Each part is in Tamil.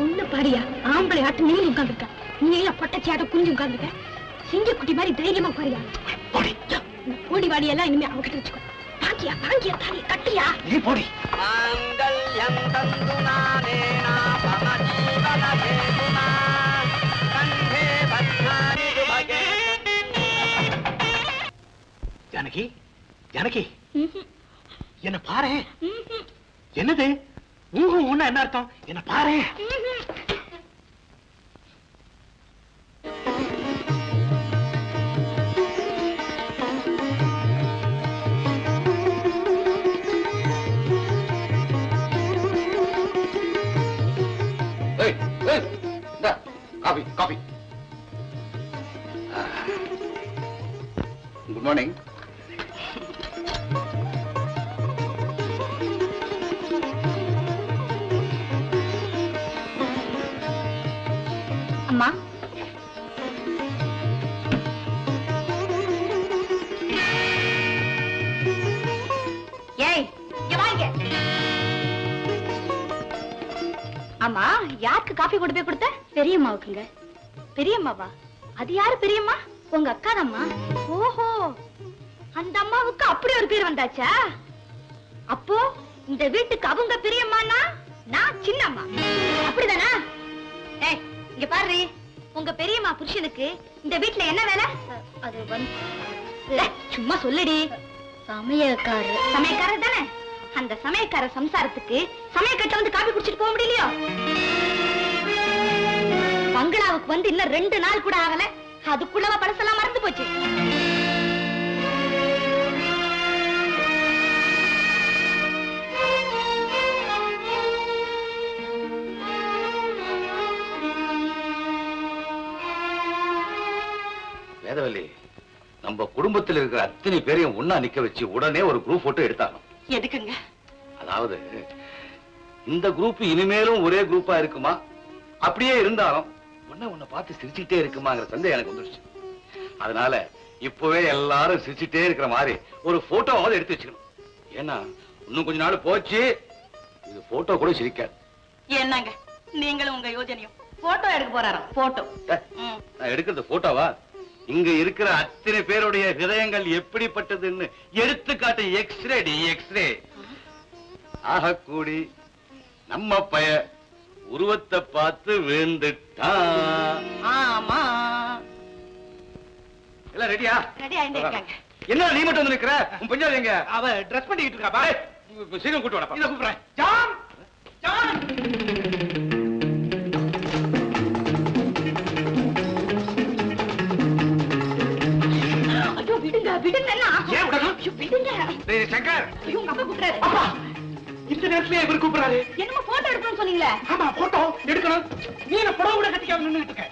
ஒண்ணு பாடியா? ஆம்பளை ஆட்டு நீ உட்காந்துருக்க நீ எல்லாம் பொட்டச்சியாட்ட குஞ்சு உட்காந்துருக்க சிங்க குட்டி மாதிரி தைரியமா பாரியா ஓடி வாடியெல்லாம் இனிமே அவங்க கிட்ட வச்சுக்கோ. பாக்கியா பாக்கியா தாலி கட்டியா நீ போடி. மாங்கல்யம் தந்து நானே ஜானகி ஜானகி. என்ன பாரு என்னது? ஊஹு உன்ன என்ன அர்த்தம்? என்ன பாரு. காஃபி கொண்டு போய் கொடுத்த பெரியம்மாவுக்குங்க. பெரியம்மாவா? அது யாரு பெரியம்மா? உங்க அக்கா தாம்மா ஓஹோ. அந்த அம்மாவுக்கு அப்படி ஒரு பேர் வந்தாச்சா? அப்போ இந்த வீட்டுக்கு அவங்க பெரியம்மானா நான் சின்னம்மா. அப்படிதானா? ஏய் இங்க பாரு. உங்க பெரியம்மா புருஷனுக்கு இந்த வீட்ல என்ன வேலை? அது வந்து சும்மா சொல்லுடி. சமையக்காரர் சமையக்காரர் தானே? அந்த சமையக்கார சம்சாரத்துக்கு சமையக்கட்ட வந்து காபி குடிச்சிட்டு போக முடியலையோ? பங்களாவுக்கு வந்து இன்னும் ரெண்டு நாள் கூட ஆகல. அதுக்குள்ளவா பழசெல்லாம் மறந்து போச்சு. வேதவல்லி நம்ம குடும்பத்தில் இருக்கிற அத்தனை பேரையும் ஒண்ணா நிக்க வச்சு உடனே ஒரு குரூப் போட்டோ எடுத்தாங்க எதுக்குங்க? அதாவது இந்த குரூப் இனிமேலும் ஒரே குரூப்பா இருக்குமா? அப்படியே இருந்தாலும் ஒன்ன உன்னை பார்த்து சிரிச்சுக்கிட்டே இருக்குமாங்கிற சந்தேகம் எனக்கு வந்துருச்சு. அதனால இப்பவே எல்லாரும் சிரிச்சுட்டே இருக்கிற மாதிரி ஒரு போட்டோவாவது எடுத்து வச்சுக்கணும் ஏன்னா இன்னும் கொஞ்ச நாள் போச்சு இது போட்டோ கூட சிரிக்காது. என்னங்க? நீங்களும் உங்க யோஜனையும். போட்டோ எடுக்க போறாராம். போட்டோ. ஏய், நான் எடுக்கிறது போட்டோவா? இங்க இருக்கிற அத்தனை பேருடைய ஹிருதயங்கள் எப்படிப்பட்டதுன்னு எடுத்துக்காட்டு எக்ஸ்ரே டி எக்ஸ்ரே ஆகக்கூடி நம்ம பய உருவத்தை பார்த்து விழுந்துட்டான் ஆமா. எல்லாம் ரெடியா? ரெடி ஆயிட்டே இருக்காங்க. என்ன நீ மட்டும் வந்து நிக்கிற? உன் பஞ்சாதி எங்க? அவ ட்ரெஸ் பண்ணிக்கிட்டு இருக்கா பாரு சீக்கிரம் கூட்டு வாடா இத கூப்பிடுறேன். ஜான்! ஜான்! விடுங்க விடுங்க விடுங்க. டேய் சங்கர்! அப்பா கூப்பிடுறாரு. அப்பா! இந்த நேரத்துல இவர் கூப்பிடுறாரு. என்னமோ போட்டோ எடுக்கணும்னு சொன்னீங்களே. ஆமா போட்டோ எடுக்கணும். நீ என்ன புடவை கூட கட்டிக்காம நின்னுட்டு இருக்க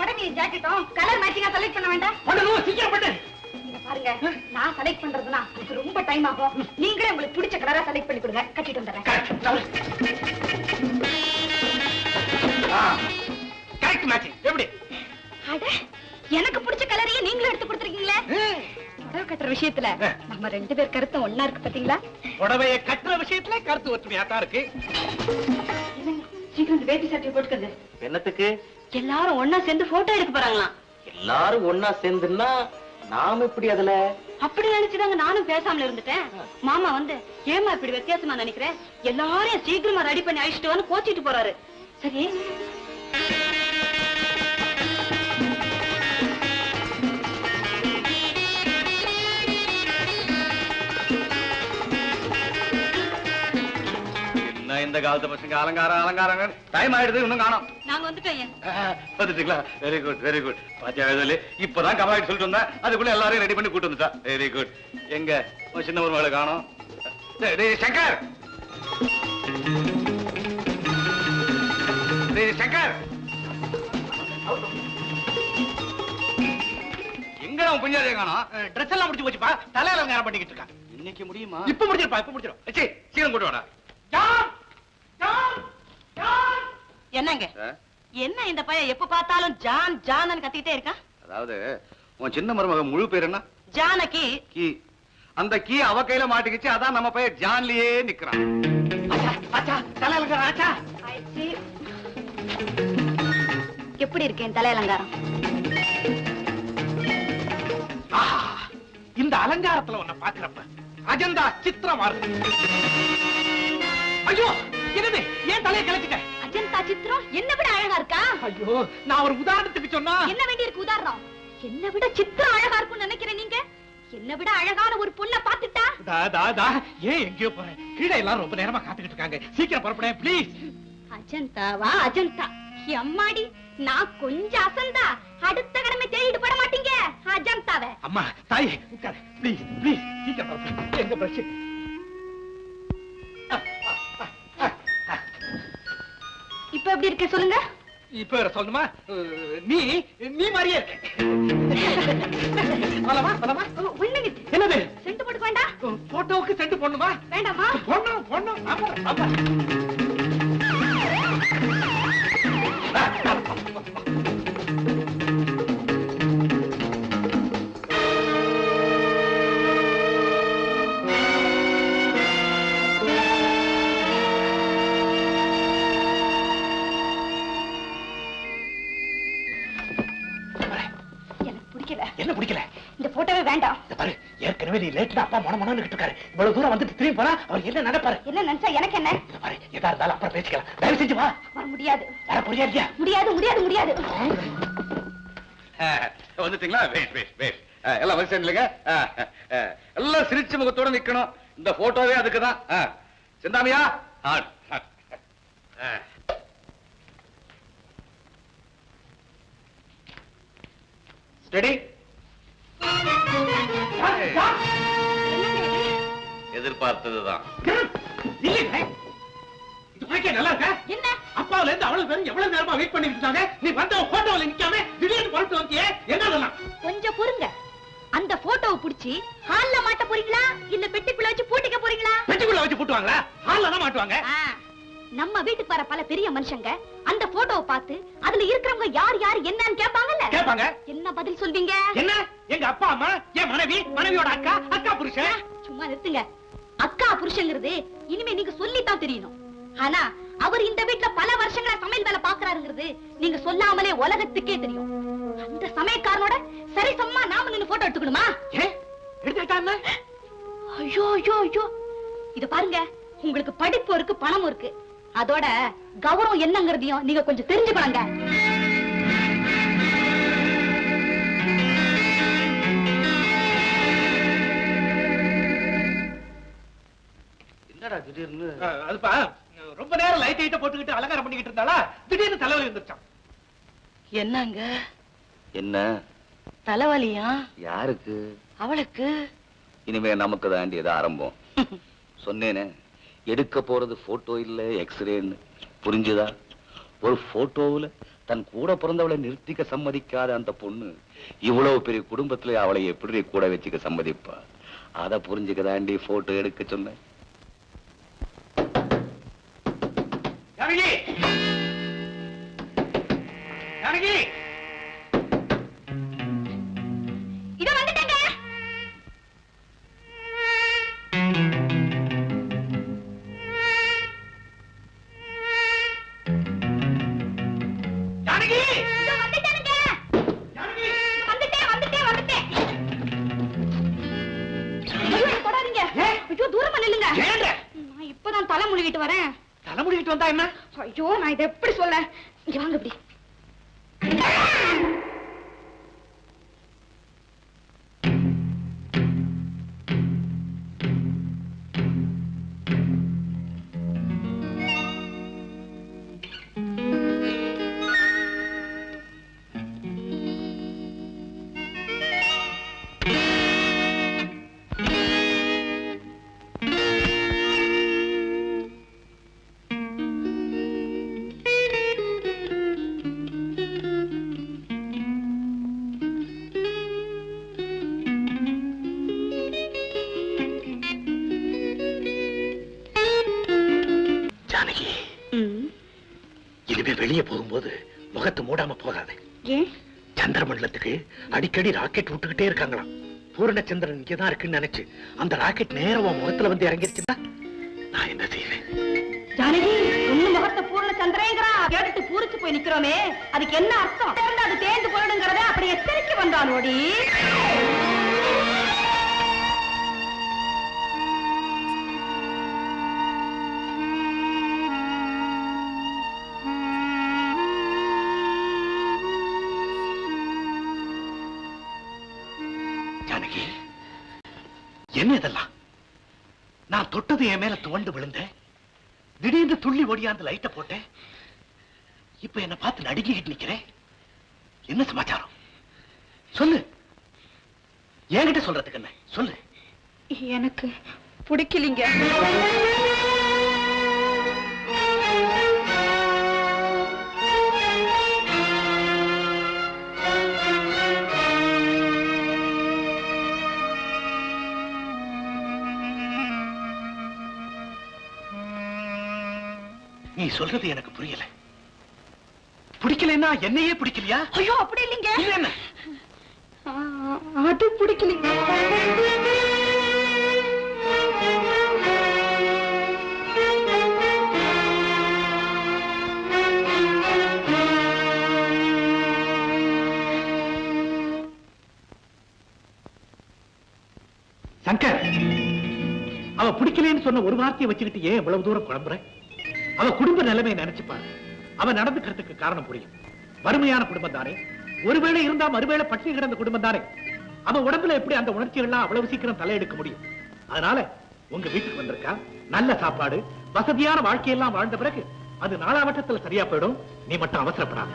உடனே ஜாக்கெட்டும் கலர் மேட்சிங்கா செலக்ட் பண்ண வேண்டாம். பண்ணணும் சீக்கிரம் பண்ணு. பாருங்க நான் செலக்ட் பண்றதுனா ரொம்ப டைம் ஆகும். நீங்களே உங்களுக்கு பிடிச்ச கலரா செலக்ட் பண்ணி கொடுங்க. கட்டிட்டு வந்துடுறேன். கரெக்ட் மேட்சிங் எப்படி? அட எனக்கு பிடிச்ச கலரையே நீங்களும் எடுத்து கொடுத்துருக்கீங்களே. புடவை கட்டுற விஷயத்துல நம்ம ரெண்டு பேர் கருத்தும் ஒண்ணா இருக்கு பாத்தீங்களா? புடவைய கட்டுற விஷயத்துல கருத்து ஒற்றுமையா தான் இருக்கு. சீக்கிரம் வேட்டி சட்டையை போட்டுக்கங்க. என்னத்துக்கு? எல்லாரும் ஒண்ணா சேர்ந்து போட்டோ எடுக்க போறாங்களாம். எல்லாரும் ஒன்னா சேர்ந்துன்னா நாம எப்படி அதுல? அப்படி நினைச்சுதாங்க நானும் பேசாமல இருந்துட்டேன். மாமா வந்து ஏமா இப்படி வித்தியாசமா நினைக்கிறேன் எல்லாரையும் சீக்கிரமா ரெடி பண்ணி அழிச்சிட்டு வந்து கோச்சிட்டு போறாரு. சரி இந்த காலத்து பசங்க அலங்காரம் அலங்காரம் டைம் ஆயிடுது இன்னும் காணோம். நாங்க வந்துட்டோம் ஐயா. வந்துட்டீங்களா? வெரி குட் வெரி குட் பாத்தியா இப்பதான் கமலாயிட்டு சொல்லிட்டு வந்தேன். அதுக்குள்ள எல்லாரையும் ரெடி பண்ணி கூட்டு வந்துட்டா. வெரி குட் எங்க? சின்ன ஒரு மகளை காணோம். சங்கர்! டேய், சங்கர்! எங்க உன் பிஞ்சாதிய காணோம்? ட்ரெஸ் எல்லாம் முடிச்சு போச்சுப்பா. தலையில அலங்காரம் பண்ணிக்கிட்டு இருக்கா. இன்னைக்கு முடியுமா? இப்ப முடிச்சிருப்பா இப்ப முடிச்சிரும் சீ, சீக்கிரம் கூட்டு வாடா. என்னங்க? என்ன இந்த பையன் எப்ப பார்த்தாலும் ஜான் ஜான்னு கத்திட்டே இருக்கான் அதாவது உன் சின்ன மருமக முழு பேர் என்ன? ஜானகி கீ. அந்த கீ அவ கையில மாட்டிக்கிச்சு அதான் நம்ம பையன் ஜான்லயே நிக்கிறான். எப்படி இருக்கு என் தலை அலங்காரம்? ஆஹா, இந்த அலங்காரத்துல உன்னை பாக்குறப்ப அஜந்தா சித்திரமா இருக்கு. ஐயோ என்னது? ஏன் தலையை கிளப்பிட்ட? அஜந்தா சித்திரம்? என்ன விட அழகா இருக்கா? ஐயோ நான் ஒரு உதாரணத்துக்கு சொன்னா. என்ன வேண்டி இருக்கு உதாரணம்? என்ன விட சித்திரம் அழகா இருக்கும்னு நினைக்கிறேன் நீங்க. என்ன விட அழகான ஒரு பொண்ணை பாத்துட்டா தா, தா, தா. ஏன் எங்கேயோ போறேன்? கீழே எல்லாரும் ரொம்ப நேரமா காத்துக்கிட்டு இருக்காங்க. சீக்கிரம் புறப்பட ப்ளீஸ் அஜந்தாவா அஜந்தா. அம்மாடி நான் கொஞ்சம் அசந்தா. அடுத்த கடமை தேடிட்டு பட மாட்டீங்க அஜந்தாவை. அம்மா தாய் உட்காரு. ப்ளீஸ் ப்ளீஸ் சீக்கிரம் எங்க பிரஷ் இப்ப எப்படி இருக்கு சொல்லுங்க? இப்ப அஹ், நீ நீ மாதிரியே இருக்க. என்னது? செண்டு போட்டுக்க வேண்டாம். போட்டோவுக்கு சென்று போடணுமா? வேண்டாமா? பொண்ணும் பொண்ணும் ஆமா ஆமா. என்ன பிடிக்கல? இந்த போட்டோவே வேண்டாம். இந்த பாரு ஏற்கனவே நீ லேட்ல அப்பா மொன மொனன்னு இருக்காரு. இவ்வளவு தூரம் வந்துட்டு திரும்பி போனா அவர் என்ன நினைப்பாரு என்ன நினைச்சா எனக்கு என்ன? இந்த பாரு எதா இருந்தாலும் அப்புறம் பேசிக்கலாம். தயவு செஞ்சு வா. வர முடியாது. வர இல்லையா? முடியாது முடியாது முடியாது. வந்துட்டீங்களா? வெயிட் வெயிட் வெயிட் எல்லாம் வரிசை இல்லைங்க எல்லாம் சிரிச்ச முகத்தோட நிக்கணும். இந்த போட்டோவே அதுக்கு தான் செந்தாமியா. ஸ்டடி எதிர்பார்த்ததுதான். இல்லைங்க இது உனக்கே நல்லா இருக்கா? என்ன? அப்பாவுல இருந்து அவ்வளவு பேரும் எவ்வளவு நேரமா வெயிட் பண்ணிட்டு இருக்காங்க? நீ வந்த போட்டோல நிக்காம திடீர்னு புறப்பட்டு வந்தியே. என்ன அதெல்லாம் கொஞ்சம் பொறுங்க. அந்த போட்டோவை புடிச்சு ஹால்ல மாட்ட போறீங்களா? இல்ல பெட்டிக்குள்ள வச்சு பூட்டிக்க போறீங்களா? பெட்டிக்குள்ள வச்சு போட்டுவாங்களா? ஹால்ல தான் மாட்டுவாங்க. நம்ம வீட்டுக்கு வர பல பெரிய மனுஷங்க அந்த போட்டோவை பார்த்து அதுல இருக்கிறவங்க யார் யார் என்னன்னு கேட்பாங்கல்ல? கேட்பாங்க. என்ன பதில் சொல்வீங்க? என்ன? எங்க அப்பா அம்மா என் மனைவி மனைவியோட அக்கா அக்கா புருஷன்? சும்மா நிறுத்துங்க. அக்கா புருஷங்கிறது இனிமே நீங்க சொல்லித்தான் தெரியணும். ஆனா அவர் இந்த வீட்ல பல வருஷங்களா சமையல் வேலை பாக்குறாருங்கிறது நீங்க சொல்லாமலே உலகத்துக்கே தெரியும். அந்த சமயக்காரனோட சரி சம்மா நாம நின்னு போட்டோ எடுத்துக்கணுமா? எடுத்துக்கிட்டாங்க ஐயோ ஐயோ ஐயோ. இத பாருங்க. உங்களுக்கு படிப்பு இருக்கு பணமும் இருக்கு. அதோட கௌரவம் என்னங்கிறதையும் நீங்க கொஞ்சம் தெரிஞ்சுக்கணுங்க. என்னடா திடீர்னு? அதுப்பா ரொம்ப நேரம் லைட் லைட்ட போட்டுக்கிட்டு அலங்காரம் பண்ணிக்கிட்டு இருந்தாளா? திடீர்னு தலைவலி வந்துருச்சான் என்னங்க? என்ன? தலைவலியா? யாருக்கு? அவளுக்கு? இனிமே நமக்கு தாண்டி ஏதோ ஆரம்பம். சொன்னேனே. எடுக்க போறது போட்டோ இல்ல எக்ஸ்ரேன்னு புரிஞ்சுதா? ஒரு போட்டோவுல தன் கூட பிறந்தவளை நிறுத்திக்க சம்மதிக்காத அந்த பொண்ணு இவ்வளவு பெரிய குடும்பத்துல அவளை எப்படி கூட வச்சுக்க சம்மதிப்பா? அத புரிஞ்சுக்கதாண்டி போட்டோ எடுக்க சொன்னேன் நில்லுங்க நான் இப்பதான் தலை முழுகிட்டு வரேன். தலைமுடிக்கிட்டு வந்தா என்ன? ஐயோ நான் இதை எப்படி சொல்ல? இங்க வாங்க இப்படி வெளியே போகும்போது முகத்தை மூடாம போகாது. ஏன்? சந்திரமண்டலத்துக்கு அடிக்கடி ராக்கெட் விட்டுக்கிட்டே இருக்காங்களாம். பூரணச்சந்திரன் இங்கதான் இருக்குன்னு நினைச்சு அந்த ராக்கெட் நேரம் முகத்துல வந்து இறங்கிருச்சுன்னா நான் என்ன செய்வேன்? ஜானகி உங்க முகத்தை பூர்ண சந்திரேங்கிறா கேட்டு பூரிச்சு போய் நிக்கிறோமே. அதுக்கு என்ன அர்த்தம்? அது தேர்ந்து போயிடுங்கிறத அப்படி எச்சரிக்கை வந்தானோடி. ஜானகி என்ன இதெல்லாம்? நான் தொட்டது என் மேல துவண்டு விழுந்தேன் திடீர்னு துள்ளி ஓடியாந்து லைட்ட போட்டேன் இப்ப என்ன பார்த்து நடுங்கிக்கிட்டு நிக்கிறேன் என்ன சமாச்சாரம்? சொல்லு. என்கிட்ட சொல்றதுக்கு என்ன? சொல்லு. எனக்கு பிடிக்கலீங்க. சொல்றது எனக்கு புரியல. பிடிக்கலன்னா என்னையே பிடிக்கலையா? ஐயோ அப்படி இல்லைங்க. இல்ல என்ன? அது பிடிக்கலிங்க. சங்கர் அவ பிடிக்கலன்னு சொன்ன ஒரு வார்த்தையை வச்சுக்கிட்டு ஏன் இவ்வளவு தூரம் குழம்புற? அவ குடும்ப நிலைமையை நினைச்சுப்பாரு. அவ நடந்துக்கிறதுக்கு காரணம் புரியும். வறுமையான குடும்பம் தானே ஒருவேளை இருந்தா மறுவேளை பட்டினி கிடந்த குடும்பம் தானே அவ உடம்புல எப்படி அந்த உணர்ச்சிகள்லாம் அவ்வளவு சீக்கிரம் தலையெடுக்க முடியும்? அதனால உங்க வீட்டுக்கு வந்திருக்கா? நல்ல சாப்பாடு வசதியான வாழ்க்கையெல்லாம் வாழ்ந்த பிறகு அது நாளாவட்டத்துல சரியா போயிடும். நீ மட்டும் அவசரப்படாத.